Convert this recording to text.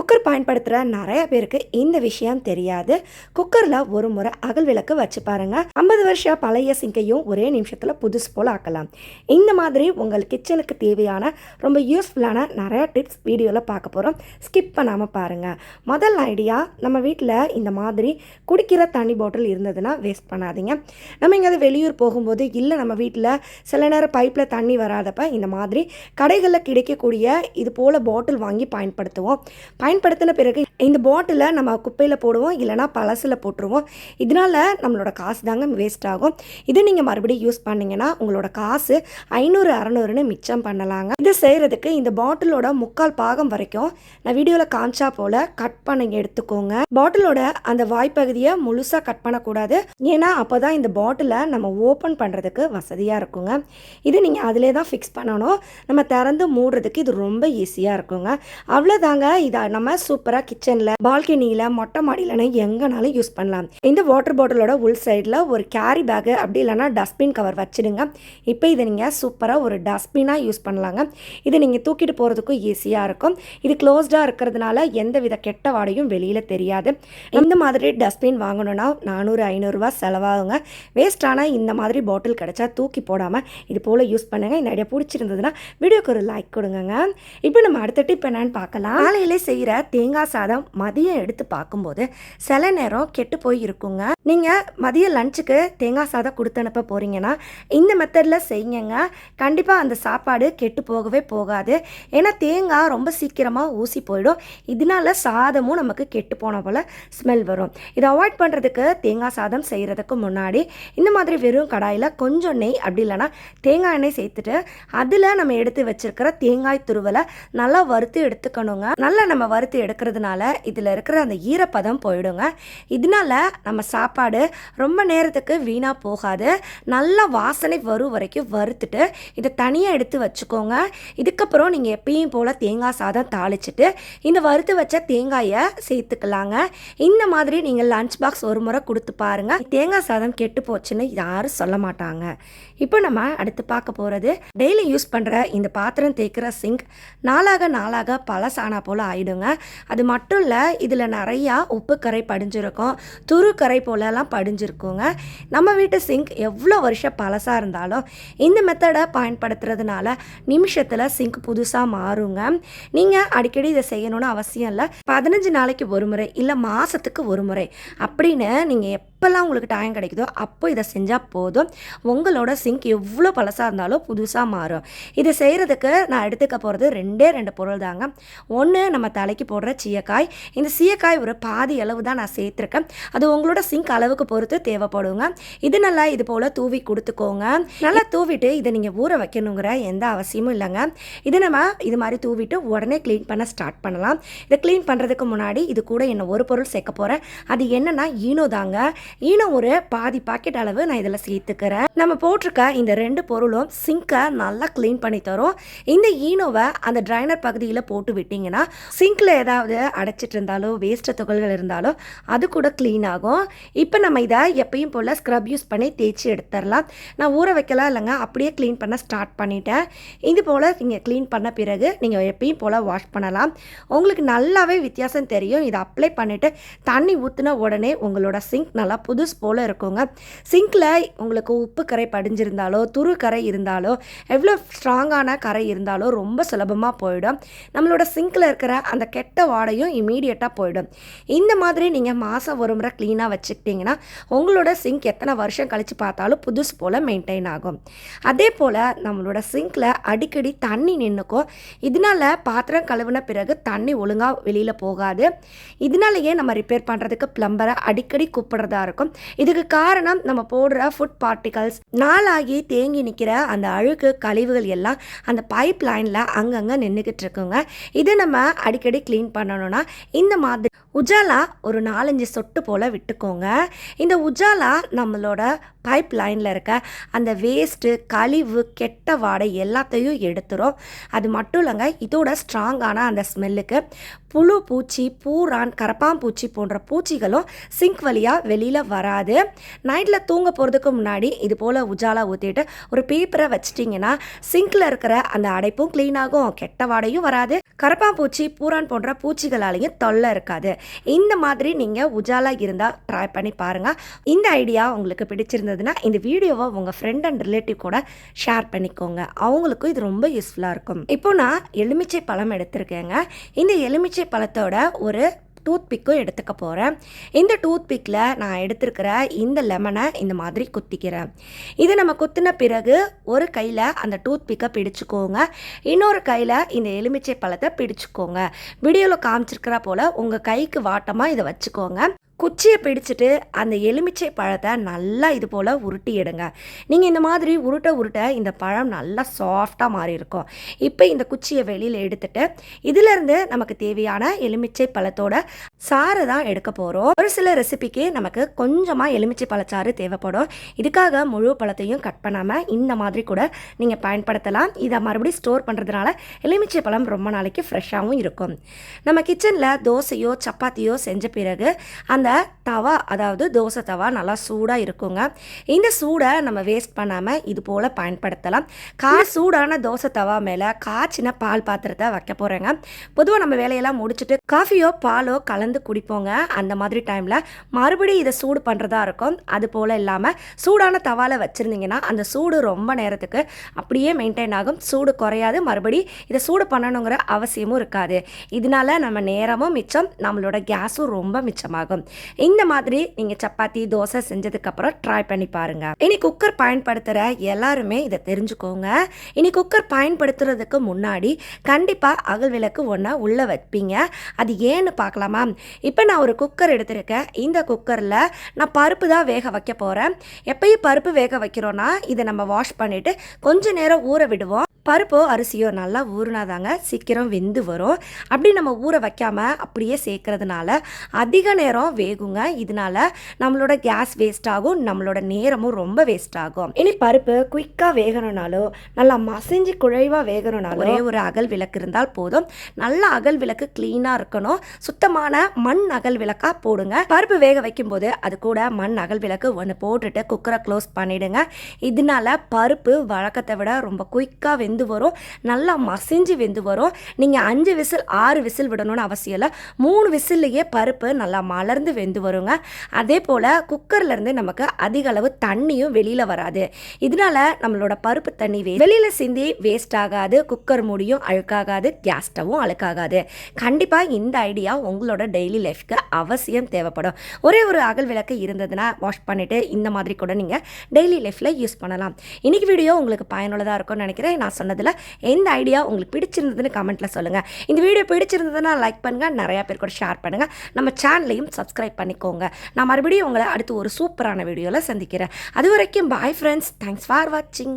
Cooker பயன்படுத்துகிற நிறைய பேருக்கு இந்த விஷயம் தெரியாது. குக்கரில் ஒரு முறை அகல் விளக்கு வச்சு பாருங்க. ஐம்பது வருஷம் பழைய சிங்கையும் ஒரே நிமிஷத்தில் புதுசு போல் ஆக்கலாம். இந்த மாதிரி உங்கள் கிச்சனுக்கு தேவையான ரொம்ப யூஸ்ஃபுல்லான நிறைய டிப்ஸ் வீடியோவில் பார்க்க போகிறோம் ஸ்கிப் பண்ணாமல் பாருங்கள் முதல் ஐடியா நம்ம வீட்டில் இந்த மாதிரி குடிக்கிற தண்ணி பாட்டில் இருந்ததுன்னா வேஸ்ட் பண்ணாதீங்க. நம்ம எங்கேயாவது வெளியூர் போகும்போது இல்லை நம்ம வீட்டில் சில நேரம் பைப்பில் தண்ணி வராதப்ப இந்த மாதிரி கடைகளில் கிடைக்கக்கூடிய இது போல் பாட்டில் வாங்கி பயன்படுத்துவோம். பயன்படுத்தின பிறகு இந்த பாட்டிலை நம்ம குப்பையில் போடுவோம் இல்லைனா பழசில் போட்டுருவோம். இதனால் நம்மளோட காசு தாங்க வேஸ்ட் ஆகும். இது நீங்கள் மறுபடியும் யூஸ் பண்ணிங்கன்னா உங்களோட காசு ஐநூறு அறநூறுன்னு மிச்சம் பண்ணலாங்க. இதை செய்கிறதுக்கு இந்த பாட்டிலோட முக்கால் பாகம் வரைக்கும் நான் வீடியோவில் காமிச்சா போல் கட் பண்ணி எடுத்துக்கோங்க. பாட்டிலோட அந்த வாய்ப்பகுதியை முழுசாக கட் பண்ணக்கூடாது. ஏன்னா அப்போ தான் இந்த பாட்டிலை நம்ம ஓப்பன் பண்ணுறதுக்கு வசதியாக இருக்குங்க. இது நீங்கள் அதிலே தான் ஃபிக்ஸ் பண்ணணும். நம்ம திறந்து மூடுறதுக்கு இது ரொம்ப ஈஸியாக இருக்குங்க. அவ்வளோதாங்க இதை நம்ம நம்ம சூப்பராக கிச்சனில் பால்கனியில் மொட்டை மாடியிலன்னு எங்கேனாலும் யூஸ் பண்ணலாம். இந்த வாட்டர் பாட்டிலோட உள் சைடில் ஒரு கேரி பேக்கு அப்படி இல்லைன்னா டஸ்ட்பின் கவர் வச்சிடுங்க. இப்போ இதை நீங்கள் சூப்பராக ஒரு டஸ்ட்பினாக யூஸ் பண்ணலாங்க. இது நீங்கள் தூக்கிட்டு போகிறதுக்கும் ஈஸியாக இருக்கும். இது க்ளோஸ்டாக இருக்கிறதுனால எந்த வித கெட்ட வாடையும் வெளியில் தெரியாது. இந்த மாதிரி டஸ்ட்பின் வாங்கணும்னா நானூறு ஐநூறுரூவா செலவாகுங்க. வேஸ்டான இந்த மாதிரி பாட்டில் கிடச்சா தூக்கி போடாமல் இது போல் யூஸ் பண்ணுங்கள் இந்த ஐடியா பிடிச்சிருந்ததுன்னா வீடியோக்கு ஒரு லைக் கொடுங்க இப்போ நம்ம அடுத்த டிப் என்னன்னு பார்க்கலாம். காலையிலே செய்கிற தேங்காய் சாதம் மதியம் எடுத்து பார்க்கும்போது சில நேரம் கெட்டு போய் இருக்குங்க நீங்கள் மதிய லஞ்சுக்கு தேங்காய் சாதம் கொடுத்து அனுப்ப போகிறீங்கன்னா இந்த மெத்தடில் செய்யுங்க. கண்டிப்பாக அந்த சாப்பாடு கெட்டு போகவே போகாது. ஏன்னா தேங்காய் ரொம்ப சீக்கிரமாக ஊசி போயிடும். இதனால சாதமும் நமக்கு கெட்டு போன போல் ஸ்மெல் வரும். இதை அவாய்ட் பண்ணுறதுக்கு தேங்காய் சாதம் செய்கிறதுக்கு முன்னாடி இந்த மாதிரி வெறும் கடாயில் கொஞ்சம் நெய் அப்படி இல்லைன்னா தேங்காய் எண்ணெய் சேர்த்துட்டு அதில் நம்ம எடுத்து வச்சிருக்கிற தேங்காய் துருவலை நல்லா வறுத்து எடுத்துக்கணுங்க. நல்லா நம்ம வறுத்து எடுக்கிறதுனால இதில் இருக்கிற அந்த ஈரப்பதம் போயிடுங்க. இதனால நம்ம சாப்பாடு ரொம்ப நேரத்துக்கு வீணாக போகாது. நல்லா வாசனை வரும் வரைக்கும் வறுத்துட்டு இதை தனியாக எடுத்து வச்சுக்கோங்க. இதுக்கப்புறம் நீங்கள் எப்பயும் போல் தேங்காய் சாதம் தாளிச்சிட்டு இந்த வறுத்து வச்ச தேங்காயை சேர்த்துக்கலாங்க. இந்த மாதிரி நீங்கள் லஞ்ச் பாக்ஸ் ஒரு முறை கொடுத்து பாருங்கள் தேங்காய் சாதம் கெட்டு போச்சுன்னு யாரும் சொல்ல மாட்டாங்க. இப்போ நம்ம அடுத்து பார்க்க போகிறது டெய்லி யூஸ் பண்ணுற இந்த பாத்திரம் தேய்க்கிற சிங்க் நாளாக நாளாக பழசானா போல் ஆயிடுங்க. அது மட்டும் இல்லை இதில் நிறையா உப்பு கரை படிஞ்சிருக்கும். துருக்கரை போலலாம் படிஞ்சிருக்குங்க. நம்ம வீட்டு சிங்க் எவ்வளோ வருஷம் பழசாக இருந்தாலும் இந்த மெத்தடை பயன்படுத்துறதுனால நிமிஷத்தில் சிங்க் புதுசாக மாறுங்க. நீங்கள் அடிக்கடி இதை செய்யணும்னு அவசியம் இல்லை. பதினஞ்சு நாளைக்கு ஒரு முறை இல்லை மாதத்துக்கு ஒரு முறை அப்படின்னு நீங்கள் எப்போல்லாம் உங்களுக்கு டைம் கிடைக்குதோ அப்போ இதை செஞ்சால் போதும். உங்களோட சிங்க் எவ்வளோ பழசாக இருந்தாலும் புதுசாக மாறும். இதை செய்கிறதுக்கு நான் எடுத்துக்க போகிறது ரெண்டே ரெண்டு பொருள் தாங்க. ஒன்று நம்ம தலைக்கு போடுற சீயக்காய். இந்த சீயக்காய் ஒரு பாதி அளவு தான் நான் சேர்த்துருக்கேன். அது உங்களோட சிங்க் அளவுக்கு பொறுத்து தேவைப்படுங்க. இது நல்லா இது போல் தூவி கொடுத்துக்கோங்க. நல்லா தூவிட்டு இதை நீங்கள் ஊற வைக்கணுங்கிற எந்த அவசியமும் இல்லைங்க. இது நம்ம இது மாதிரி தூவிட்டு உடனே க்ளீன் பண்ண ஸ்டார்ட் பண்ணலாம். இதை க்ளீன் பண்ணுறதுக்கு முன்னாடி இது கூட என்ன ஒரு பொருள் சேர்க்க போகிறேன் அது என்னென்னா ஈனோ தாங்க. இன்னும் ஒரு பாதி பாக்கெட் அளவு நான் இதில் சேர்த்துக்கிறேன். நம்ம போட்டிருக்க இந்த ரெண்டு பொருளும் சிங்கை நல்லா க்ளீன் பண்ணி தரும். இந்த ஈனோவை அந்த ட்ரைனர் பகுதியில் போட்டு விட்டிங்கன்னா சிங்கில் ஏதாவது அடைச்சிட்டு இருந்தாலோ வேஸ்ட் துகள்கள் இருந்தாலோ அது கூட க்ளீன் ஆகும். இப்போ நம்ம இதை எப்பயும் போல் ஸ்க்ரப் யூஸ் பண்ணி தேய்ச்சி எடுத்துடலாம். நான் ஊற வைக்கலாம் இல்லைங்க அப்படியே க்ளீன் பண்ண ஸ்டார்ட் பண்ணிட்டேன். இது போல் நீங்கள் க்ளீன் பண்ண பிறகு நீங்கள் எப்பயும் போல் வாஷ் பண்ணலாம். உங்களுக்கு நல்லாவே வித்தியாசம் தெரியும். இதை அப்ளை பண்ணிவிட்டு தண்ணி ஊற்றின உடனே உங்களோட சிங்க் நல்லா புதுசு போல் இருக்குங்க. சிங்கில் உங்களுக்கு உப்பு கரை படிஞ்சிருந்தாலோ துரு கரை இருந்தாலோ எவ்வளோ ஸ்ட்ராங்கான கரை இருந்தாலோ ரொம்ப சுலபமாக போயிடும். நம்மளோட சிங்கில் இருக்கிற அந்த கெட்ட வாடையும் இமீடியட்டாக போயிடும். இந்த மாதிரி நீங்கள் மாதம் ஒரு முறை க்ளீனாக வச்சுக்கிட்டிங்கன்னா உங்களோட சிங்க் எத்தனை வருஷம் கழித்து பார்த்தாலும் புதுசு போல் மெயின்டைன் ஆகும். அதே போல் நம்மளோட சிங்கில் அடிக்கடி தண்ணி நின்றுக்கும் இதனால பாத்திரம் கழுவின பிறகு தண்ணி ஒழுங்காக வெளியில் போகாது. இதனாலேயே நம்ம ரிப்பேர் பண்ணுறதுக்கு ப்ளம்பரை அடிக்கடி கூப்பிடுறதா இருக்கும். இதுக்கு காரணம் நம்ம போடுற ஃபுட் பார்ட்டிகல்ஸ் நாளாகி தேங்கி நிற்கிற அந்த அழுக்கு கழிவுகள் எல்லாம் அந்த பைப் லைனில் அங்கங்கே நின்றுக்கிட்டு இருக்குங்க. இதை நம்ம அடிக்கடி க்ளீன் பண்ணணும்னா இந்த மாதிரி உஜாலா ஒரு நாலஞ்சு சொட்டு போல் விட்டுக்கோங்க. இந்த உஜாலா நம்மளோட பைப் லைனில் இருக்க அந்த வேஸ்ட்டு கழிவு கெட்ட வாடை எல்லாத்தையும் எடுத்துரும். அது மட்டும் இல்லைங்க இதோட ஸ்ட்ராங்கான அந்த ஸ்மெல்லுக்கு புழு பூச்சி பூரான் கரப்பாம்பூச்சி போன்ற பூச்சிகளும் சிங்க் வழியாக வெளியில் வராது. நைட்டில் தூங்க போகிறதுக்கு முன்னாடி இது போல் உஜாலா ஊற்றிட்டு ஒரு பேப்பரை வச்சிட்டிங்கன்னா சிங்கில் இருக்கிற அந்த அடைப்பும் க்ளீன் ஆகும் கெட்ட வாடையும் வராது. கரப்பாம்பூச்சி பூரான் போன்ற பூச்சிகளாலையும் தொல்லை இருக்காது. இந்த மாதிரி நீங்கள் உஜாலா இருந்தால் ட்ரை பண்ணி பாருங்கள் இந்த ஐடியா உங்களுக்கு பிடிச்சிருந்ததுன்னா இந்த வீடியோவை உங்கள் ஃப்ரெண்ட் அண்ட் ரிலேட்டிவ் கூட ஷேர் பண்ணிக்கோங்க. அவங்களுக்கும் இது ரொம்ப யூஸ்ஃபுல்லாக இருக்கும். இப்போ நான் எலுமிச்சை பழம் எடுத்திருக்கேங்க. இந்த எலுமிச்சை பழத்தோட ஒரு டூத் பிக்கும் எடுத்துக்க போகிறேன் இந்த டூத் பிக்கில் நான் எடுத்திருக்கிற இந்த லெமனை இந்த மாதிரி குத்திக்கிறேன். இது நம்ம குத்தின பிறகு ஒரு கையில் அந்த டூத் பிக்கை பிடிச்சிக்கோங்க. இன்னொரு கையில் இந்த எலுமிச்சை பழத்தை பிடிச்சிக்கோங்க. வீடியோவில் காமிச்சிருக்கிற போல் உங்கள் கைக்கு வாட்டமாக இதை வச்சுக்கோங்க. குச்சியை பிடிச்சிட்டு அந்த எலுமிச்சை பழத்தை நல்லா இது போல் உருட்டி எடுங்க. நீங்கள் இந்த மாதிரி உருட்ட உருட்ட இந்த பழம் நல்லா சாஃப்டாக மாறி இருக்கும் இப்போ இந்த குச்சியை வெளியில் எடுத்துட்டு இதிலிருந்து நமக்கு தேவையான எலுமிச்சை பழத்தோட சாறு தான் எடுக்க போகிறோம் ஒரு சில ரெசிபிக்கு நமக்கு கொஞ்சமாக எலுமிச்சை பழச்சாறு தேவைப்படும். இதுக்காக முழு பழத்தையும் கட் பண்ணாமல் இந்த மாதிரி கூட நீங்கள் பயன்படுத்தலாம். இதை மறுபடியும் ஸ்டோர் பண்ணுறதுனால எலுமிச்சை பழம் ரொம்ப நாளைக்கு ஃப்ரெஷ்ஷாகவும் இருக்கும். நம்ம கிச்சனில் தோசையோ சப்பாத்தியோ செஞ்ச பிறகு அந்த தவா அதாவது தோசை தவா நல்லா சூடாக இருக்குங்க. இந்த சூடை நம்ம வேஸ்ட் பண்ணாமல் இது போல் பயன்படுத்தலாம். கா சூடான தோசை தவா மேலே காய்ச்சின பால் பாத்திரத்தை வைக்க போகிறேங்க பொதுவாக நம்ம வேலையெல்லாம் முடிச்சுட்டு காஃபியோ பாலோ கலந்து குடிப்போங்க. அந்த மாதிரி டைமில் மறுபடியும் இதை சூடு பண்ணுறதா இருக்கும். அது போல் இல்லாமல் சூடான தவாவில் வச்சுருந்தீங்கன்னா அந்த சூடு ரொம்ப நேரத்துக்கு அப்படியே மெயின்டைன் ஆகும். சூடு குறையாது. மறுபடி இதை சூடு பண்ணணுங்கிற அவசியமும் இருக்காது. இதனால நம்ம நேரமும் மிச்சம் நம்மளோட கேஸும் ரொம்ப மிச்சமாகும். இந்த மாதிரி நீங்கள் சப்பாத்தி தோசை செஞ்சதுக்கப்புறம் ட்ரை பண்ணி பாருங்க. இனி குக்கர் பயன்படுத்துகிற எல்லாருமே இதை தெரிஞ்சுக்கோங்க. இனி குக்கர் பயன்படுத்துறதுக்கு முன்னாடி கண்டிப்பாக அகல் விளக்கு ஒன்றை உள்ளே வைப்பீங்க. அது ஏன்னு பார்க்கலாமா? இப்போ நான் ஒரு குக்கர் எடுத்திருக்கேன். இந்த குக்கரில் நான் பருப்பு தான் வேக வைக்க போகிறேன் எப்பயும் பருப்பு வேக வைக்கிறோன்னா இதை நம்ம வாஷ் பண்ணிவிட்டு கொஞ்ச நேரம் ஊற விடுவோம். பருப்போ அரிசியோ நல்லா ஊறினாதாங்க சீக்கிரம் வெந்து வரும். அப்படி நம்ம ஊற வைக்காம அப்படியே சேர்க்கறதுனால அதிக நேரம் வேகுங்க. இதனால நம்மளோட கேஸ் வேஸ்ட் ஆகும் நம்மளோட நேரமும் ரொம்ப வேஸ்ட் ஆகும். இனி பருப்பு குயிக்காக வேகணும்னாலோ நல்லா மசிஞ்சு குழைவாக வேகணும்னாலும் ஒரே ஒரு அகல் விளக்கு இருந்தால் போதும். நல்ல அகல் விளக்கு க்ளீனாக இருக்கணும். சுத்தமான மண் அகல் விளக்காக போடுங்க. பருப்பு வேக வைக்கும்போது அது கூட மண் அகல் விளக்கு ஒன்று போட்டுட்டு குக்கரை க்ளோஸ் பண்ணிடுங்க. இதனால பருப்பு வழக்கத்தை விட ரொம்ப குயிக்காக வெந்து வரும். நல்லா மசிஞ்சு வெந்து வரும். நீங்கள் அஞ்சு விசில் ஆறு விசில் விடணும்னு அவசியம் இல்லை. மூணு விசில்லையே பருப்பு நல்லா மலர்ந்து வெந்து வருங்க. அதே போல் குக்கர்லேருந்து நமக்கு அதிக அளவு தண்ணியும் வெளியில் வராது. இதனால நம்மளோட பருப்பு தண்ணி வெளியில் சிந்தி வேஸ்ட் ஆகாது. குக்கர் மூடியும் அழுக்காகாது. கேஸ் ஸ்டவ்வும் அழுக்காகாது. கண்டிப்பாக இந்த ஐடியா உங்களோட டெய்லி லைஃப்க்கு அவசியம் தேவைப்படும். ஒரே ஒரு அகல் விளக்கு இருந்ததுன்னா வாஷ் பண்ணிவிட்டு இந்த மாதிரி கூட நீங்கள் டெய்லி லைஃப்பில் யூஸ் பண்ணலாம். இன்றைக்கி வீடியோ உங்களுக்கு பயனுள்ளதாக இருக்கும்னு நினைக்கிறேன். நான் சொன்னதில் எந்த ஐடியா உங்களுக்கு பிடிச்சிருந்ததுன்னு கமெண்ட்டில் சொல்லுங்கள் இந்த வீடியோ பிடிச்சிருந்ததுன்னா லைக் பண்ணுங்கள் நிறையா பேர் கூட ஷேர் பண்ணுங்கள் நம்ம சேனலையும் சப்ஸ்கிரைப் பண்ணிக்கோங்க. நான் மறுபடியும் உங்களை அடுத்து ஒரு சூப்பரான வீடியோவில் சந்திக்கிறேன். அது வரைக்கும் பாய் ஃப்ரெண்ட்ஸ் தேங்க்ஸ் ஃபார் வாட்சிங்